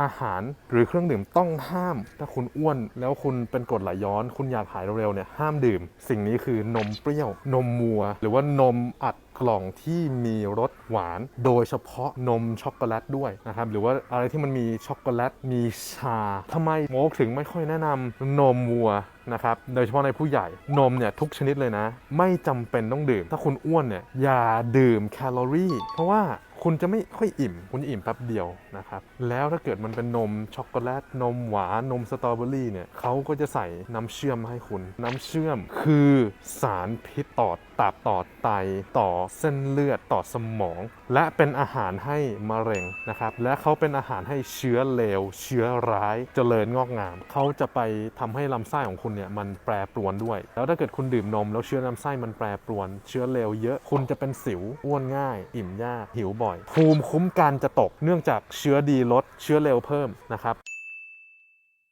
อาหารหรือเครื่องดื่มต้องห้าม ถ้าคุณอ้วนแล้วคุณเป็นกรดไหลย้อน คุณอยากหายเร็วๆเนี่ยห้ามดื่ม สิ่งนี้คือนมเปรี้ยวนมวัว หรือว่านมอัดกล่องที่มีรสหวาน โดยเฉพาะนมช็อกโกแลตด้วยนะครับ หรือว่าอะไรที่มันมีช็อกโกแลตมีชาทำไมโมกถึงไม่ค่อยแนะนำนมวัวนะครับ โดยเฉพาะในผู้ใหญ่ นมเนี่ยทุกชนิดเลยนะ ไม่จำเป็นต้องดื่ม ถ้าคุณอ้วนเนี่ยอย่าดื่มแคลอรี่ เพราะว่า คุณจะไม่ค่อยอิ่ม คุณจะอิ่มแป๊บเดียวนะครับ แล้วถ้าเกิดมันเป็นนมช็อกโกแลต นมหวาน นมสตรอเบอรี่เนี่ยเขาก็จะใส่น้ำเชื่อมมาให้คุณ น้ำเชื่อมคือสารพิษต่อตับต่อไตต่อเส้นเลือดต่อสมอง และเป็นอาหารให้มะเร็งนะครับ และเขาเป็นอาหารให้เชื้อเลว เชื้อร้ายเจริญงอกงาม เขาจะไปทำให้ลำไส้ของคุณเนี่ยมันแปรปรวนด้วย แล้วถ้าเกิดคุณดื่มนม แล้วเชื้อลำไส้มันแปรปรวน เชื้อเลวเยอะ คุณจะเป็นสิวอ้วนง่าย อิ่มยากหิวบ่อยภูมิคุ้มกันจะตกเนื่องจากเชื้อดีลดเชื้อเร็วเพิ่มนะครับ